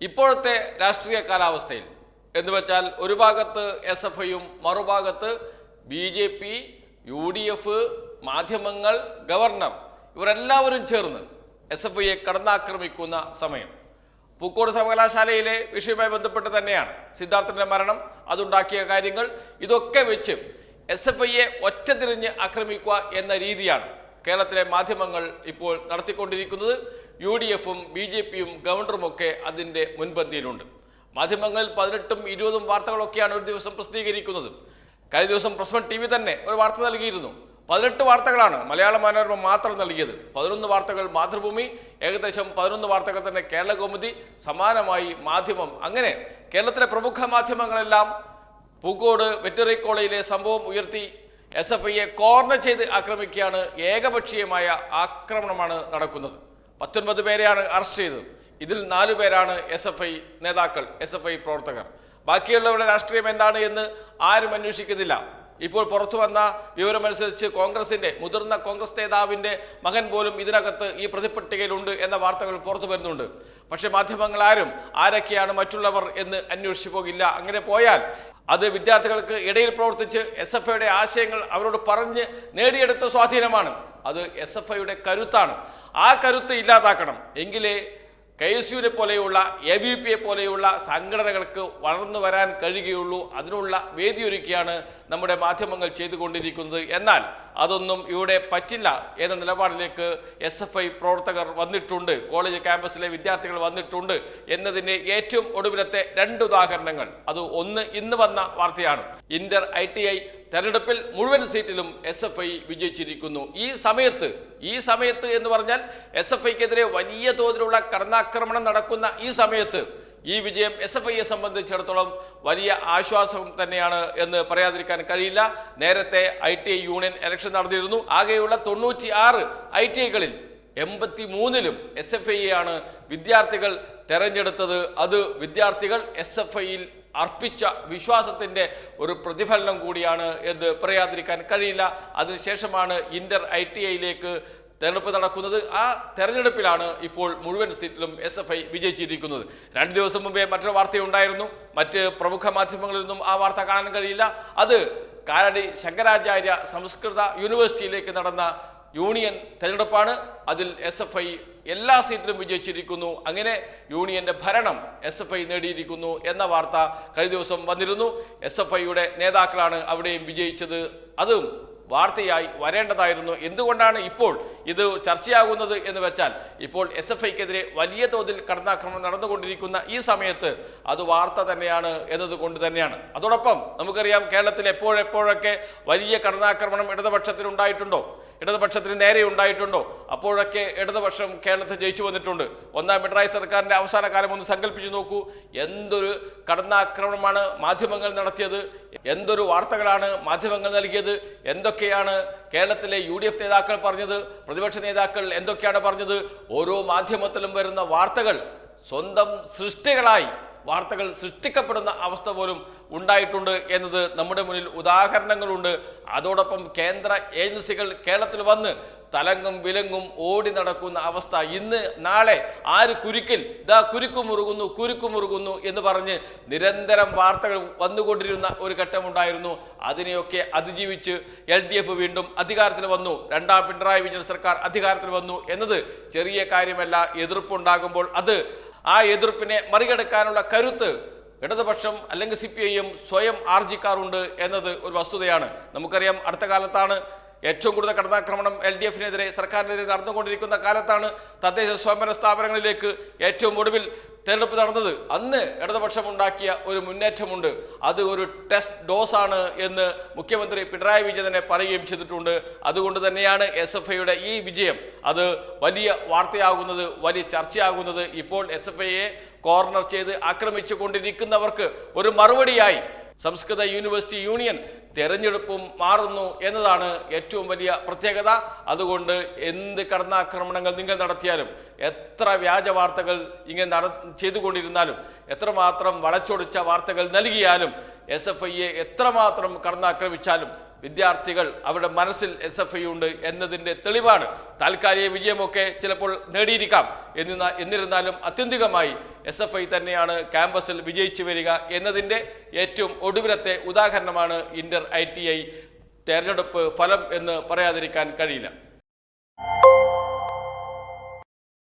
ഇപ്പോഴത്തെ രാഷ്ട്രീയ കാലാവസ്ഥയിൽ. എന്ന് വെച്ചാൽ ഒരു ഭാഗത്ത് എസ് എഫ് ഐയും മറുഭാഗത്ത് B J P U D F മാധ്യമങ്ങൾ ഗവർണർ ഇവരെല്ലാവരും ചേർന്ന് എസ് എഫ് ഐയെ കടന്നാക്രമിക്കുന്ന സമയം. പൂക്കോട് സർവകലാശാലയിലെ വിഷയവുമായി ബന്ധപ്പെട്ട് തന്നെയാണ് സിദ്ധാർത്ഥന്റെ മരണം അതുണ്ടാക്കിയ കാര്യങ്ങൾ. ഇതൊക്കെ വെച്ച് എസ് എഫ് ഐയെ ഒറ്റതിരിഞ്ഞ് ആക്രമിക്കുക എന്ന രീതിയാണ് കേരളത്തിലെ മാധ്യമങ്ങൾ ഇപ്പോൾ നടത്തിക്കൊണ്ടിരിക്കുന്നത്. യു ഡി എഫും ബി ജെ പിയും ഗവർണറുമൊക്കെ അതിന്റെ മുൻപന്തിയിലുണ്ട്. മാധ്യമങ്ങളിൽ പതിനെട്ടും ഇരുപതും വാർത്തകളൊക്കെയാണ് ഒരു ദിവസം പ്രസിദ്ധീകരിക്കുന്നത്. കഴിഞ്ഞ ദിവസം പ്രസ് വൺ ടി വി തന്നെ ഒരു വാർത്ത നൽകിയിരുന്നു. പതിനെട്ട് വാർത്തകളാണ് മലയാള മനോരമ മാത്രം നൽകിയത്. പതിനൊന്ന് വാർത്തകൾ മാതൃഭൂമി ഏകദേശം പതിനൊന്ന് വാർത്തകൾ തന്നെ കേരള കൗമുദി സമാനമായി മാധ്യമം. അങ്ങനെ കേരളത്തിലെ പ്രമുഖ മാധ്യമങ്ങളെല്ലാം പൂക്കോട് വെറ്ററി കോളേജിലെ സംഭവം ഉയർത്തി എസ് എഫ് ഐയെ കോർണർ ചെയ്ത് ആക്രമിക്കുകയാണ് ഏകപക്ഷീയമായ ആക്രമണമാണ് നടക്കുന്നത്. പത്തൊൻപത് പേരെയാണ് അറസ്റ്റ് ചെയ്തത്. ഇതിൽ നാലു പേരാണ് എസ് എഫ് ഐ നേതാക്കൾ എസ് എഫ് ഐ പ്രവർത്തകർ. ബാക്കിയുള്ളവരുടെ രാഷ്ട്രീയം എന്താണ് എന്ന് ആരും അന്വേഷിക്കുന്നില്ല. ഇപ്പോൾ പുറത്തു വന്ന വിവരമനുസരിച്ച് കോൺഗ്രസിന്റെ മുതിർന്ന കോൺഗ്രസ് നേതാവിന്റെ മകൻ പോലും ഇതിനകത്ത് ഈ പ്രതിപട്ടികയിലുണ്ട് എന്ന വാർത്തകൾ പുറത്തു വരുന്നുണ്ട്. പക്ഷെ മാധ്യമങ്ങൾ ആരും ആരൊക്കെയാണ് മറ്റുള്ളവർ എന്ന് അന്വേഷിച്ചു പോകില്ല. അങ്ങനെ പോയാൽ അത് വിദ്യാർത്ഥികൾക്ക് ഇടയിൽ പ്രവർത്തിച്ച് എസ് എഫ് ഐയുടെ ആശയങ്ങൾ അവരോട് പറഞ്ഞ് നേടിയെടുത്ത സ്വാധീനമാണ്. അത് എസ് എഫ് ഐയുടെ കരുത്താണ്. ആ കരുത്ത് ഇല്ലാതാക്കണം. എങ്കിലേ കെ എസ് യുവിനെ പോലെയുള്ള എ ബി പിയെ പോലെയുള്ള സംഘടനകൾക്ക് വളർന്നു വരാൻ കഴിയുകയുള്ളൂ. അതിനുള്ള വേദിയൊരുക്കിയാണ് നമ്മുടെ മാധ്യമങ്ങൾ ചെയ്തുകൊണ്ടിരിക്കുന്നത്. എന്നാൽ അതൊന്നും ഇവിടെ പറ്റില്ല എന്ന നിലപാടിലേക്ക് എസ് എഫ് ഐ പ്രവർത്തകർ വന്നിട്ടുണ്ട്. കോളേജ് ക്യാമ്പസിലെ വിദ്യാർത്ഥികൾ വന്നിട്ടുണ്ട് എന്നതിന്റെ ഏറ്റവും ഒടുവിലത്തെ രണ്ട് ഉദാഹരണങ്ങൾ. അത് ഒന്ന് ഇന്ന് വന്ന വാർത്തയാണ്. ഇന്റർ ഐ ടി ഐ തെരഞ്ഞെടുപ്പിൽ മുഴുവൻ സീറ്റിലും എസ് എഫ് ഐ വിജയിച്ചിരിക്കുന്നു. ഈ സമയത്ത് ഈ സമയത്ത് എന്ന് പറഞ്ഞാൽ എസ് എഫ് ഐക്കെതിരെ വലിയ തോതിലുള്ള കടന്നാക്രമണം നടക്കുന്ന ഈ സമയത്ത് ഈ വിജയം എസ് എഫ് ഐയെ സംബന്ധിച്ചിടത്തോളം വലിയ ആശ്വാസം തന്നെയാണ് എന്ന് പറയാതിരിക്കാൻ കഴിയില്ല. നേരത്തെ I T I union election നടന്നിരുന്നു. ആകെയുള്ള തൊണ്ണൂറ്റി ആറ് ഐ ടി ഐകളിൽ എൺപത്തി മൂന്നിലും എസ് എഫ് ഐയാണ് വിദ്യാർത്ഥികൾ തെരഞ്ഞെടുത്തത്. അത് വിദ്യാർത്ഥികൾ എസ് എഫ് ഐയിൽ അർപ്പിച്ച വിശ്വാസത്തിന്റെ ഒരു പ്രതിഫലനം കൂടിയാണ് എന്ന് പറയാതിരിക്കാൻ കഴിയില്ല. അതിനുശേഷമാണ് ഇന്റർ ഐ ടി ഐയിലേക്ക് തെരഞ്ഞെടുപ്പ് നടക്കുന്നത്. ആ തെരഞ്ഞെടുപ്പിലാണ് ഇപ്പോൾ മുഴുവൻ സീറ്റിലും എസ് എഫ് ഐ വിജയിച്ചിരിക്കുന്നത്. രണ്ട് ദിവസം മുമ്പേ മറ്റൊരു വാർത്തയുണ്ടായിരുന്നു മറ്റ് പ്രമുഖ മാധ്യമങ്ങളിൽ നിന്നും ആ വാർത്ത കാണാൻ കഴിയില്ല. അത് കാലടി ശങ്കരാചാര്യ സംസ്കൃത യൂണിവേഴ്സിറ്റിയിലേക്ക് നടന്ന യൂണിയൻ തെരഞ്ഞെടുപ്പാണ്. അതിൽ എസ് എഫ് ഐ എല്ലാ സീറ്റിലും വിജയിച്ചിരിക്കുന്നു. അങ്ങനെ യൂണിയന്റെ ഭരണം എസ് എഫ് ഐ നേടിയിരിക്കുന്നു എന്ന വാർത്ത കഴിഞ്ഞ ദിവസം വന്നിരുന്നു. എസ് എഫ് ഐയുടെ നേതാക്കളാണ് അവിടെയും വിജയിച്ചത്. അതും വാർത്തയായി വരേണ്ടതായിരുന്നു. എന്തുകൊണ്ടാണ് ഇപ്പോൾ ഇത് ചർച്ചയാകുന്നത് എന്ന് വെച്ചാൽ ഇപ്പോൾ എസ് എഫ് ഐക്കെതിരെ വലിയ തോതിൽ കടന്നാക്രമണം നടന്നുകൊണ്ടിരിക്കുന്ന ഈ സമയത്ത് അത് വാർത്ത തന്നെയാണ് എന്നതുകൊണ്ട് തന്നെയാണ്. അതോടൊപ്പം നമുക്കറിയാം കേരളത്തിൽ എപ്പോഴെപ്പോഴൊക്കെ വലിയ കടന്നാക്രമണം ഇടതുപക്ഷത്തിൽ ഉണ്ടായിട്ടുണ്ടോ ഇടതുപക്ഷത്തിന് നേരെ ഉണ്ടായിട്ടുണ്ടോ? അപ്പോഴൊക്കെ ഇടതുപക്ഷം കേരളത്തിൽ ജയിച്ചു വന്നിട്ടുണ്ട്. ഒന്നാം പിണറായി സർക്കാരിന്റെ അവസാന കാലം ഒന്ന് സങ്കല്പിച്ചു നോക്കൂ. എന്തൊരു കടന്നാക്രമണമാണ് മാധ്യമങ്ങൾ നടത്തിയത്? എന്തൊരു വാർത്തകളാണ് മാധ്യമങ്ങൾ നൽകിയത്? എന്തൊക്കെയാണ് കേരളത്തിലെ യു ഡി എഫ് നേതാക്കൾ പറഞ്ഞത്? പ്രതിപക്ഷ നേതാക്കൾ എന്തൊക്കെയാണ് പറഞ്ഞത്? ഓരോ മാധ്യമത്തിലും വരുന്ന വാർത്തകൾ സ്വന്തം സൃഷ്ടികളായി വാർത്തകൾ സൃഷ്ടിക്കപ്പെടുന്ന അവസ്ഥ പോലും ഉണ്ടായിട്ടുണ്ട് എന്നത് നമ്മുടെ മുന്നിൽ ഉദാഹരണങ്ങളുണ്ട്. അതോടൊപ്പം കേന്ദ്ര ഏജൻസികൾ കേരളത്തിൽ വന്ന് തലങ്ങും വിലങ്ങും ഓടി നടക്കുന്ന അവസ്ഥ. ഇന്ന് നാളെ ആര് കുരുക്കിൽ? ഇതാ കുരുക്കു മുറുകുന്നു കുരുക്കു മുറുകുന്നു എന്ന് പറഞ്ഞ് നിരന്തരം വാർത്തകൾ വന്നുകൊണ്ടിരുന്ന ഒരു ഘട്ടമുണ്ടായിരുന്നു. അതിനെയൊക്കെ അതിജീവിച്ച് എൽ ഡി എഫ് വീണ്ടും അധികാരത്തിൽ വന്നു. രണ്ടാം പിണറായി വിജയൻ സർക്കാർ അധികാരത്തിൽ വന്നു എന്നത് ചെറിയ കാര്യമല്ല. എതിർപ്പുണ്ടാകുമ്പോൾ അത് ആ എതിർപ്പിനെ മറികടക്കാനുള്ള കരുത്ത് ഇടതുപക്ഷം അല്ലെങ്കിൽ സി സ്വയം ആർജിക്കാറുണ്ട് എന്നത് ഒരു വസ്തുതയാണ്. നമുക്കറിയാം അടുത്ത കാലത്താണ് ഏറ്റവും കൂടുതൽ കടന്നാക്രമണം എൽ ഡി എഫിനെതിരെ സർക്കാരിനെതിരെ നടന്നുകൊണ്ടിരിക്കുന്ന കാലത്താണ് തദ്ദേശ സ്വയംഭരണ സ്ഥാപനങ്ങളിലേക്ക് ഏറ്റവും ഒടുവിൽ തെരഞ്ഞെടുപ്പ് നടന്നത്. അന്ന് ഇടതുപക്ഷം ഉണ്ടാക്കിയ ഒരു മുന്നേറ്റമുണ്ട്. അത് ഒരു ടെസ്റ്റ് ഡോസ് ആണ് എന്ന് മുഖ്യമന്ത്രി പിണറായി വിജയൻ തന്നെ പറയുകയും ചെയ്തിട്ടുണ്ട്. അതുകൊണ്ട് തന്നെയാണ് എസ് എഫ് ഐയുടെ ഈ വിജയം. അത് വലിയ വാർത്തയാകുന്നത് വലിയ ചർച്ചയാകുന്നത്. ഇപ്പോൾ എസ് എഫ് ഐയെ കോർണർ ചെയ്ത് ആക്രമിച്ചു കൊണ്ടിരിക്കുന്നവർക്ക് ഒരു മറുപടിയായി സംസ്കൃത യൂണിവേഴ്സിറ്റി യൂണിയൻ തെരഞ്ഞെടുപ്പും മാറുന്നു എന്നതാണ് ഏറ്റവും വലിയ പ്രത്യേകത. അതുകൊണ്ട് എന്ത് കടന്നാക്രമണങ്ങൾ നിങ്ങൾ നടത്തിയാലും എത്ര വ്യാജ വാർത്തകൾ ഇങ്ങനെ നട ചെയ്തുകൊണ്ടിരുന്നാലും എത്രമാത്രം വളച്ചൊടിച്ച വാർത്തകൾ നൽകിയാലും എസ് എഫ് ഐയെ എത്രമാത്രം കടന്നാക്രമിച്ചാലും വിദ്യാർത്ഥികൾ അവരുടെ മനസ്സിൽ എസ് എഫ് ഐ ഉണ്ട് എന്നതിന്റെ തെളിവാണ്. താൽക്കാലിക വിജയമൊക്കെ ചിലപ്പോൾ നേടിയിരിക്കാം. എന്നിരുന്ന എന്നിരുന്നാലും അത്യന്തികമായി എസ് എഫ് ഐ തന്നെയാണ് ക്യാമ്പസിൽ വിജയിച്ചു വരിക എന്നതിന്റെ ഏറ്റവും ഒടുവിലത്തെ ഉദാഹരണമാണ് ഇന്റർ ഐ ടി ഐ. തെരഞ്ഞെടുപ്പ് ഫലം എന്ന് പറയാതിരിക്കാൻ കഴിയില്ല.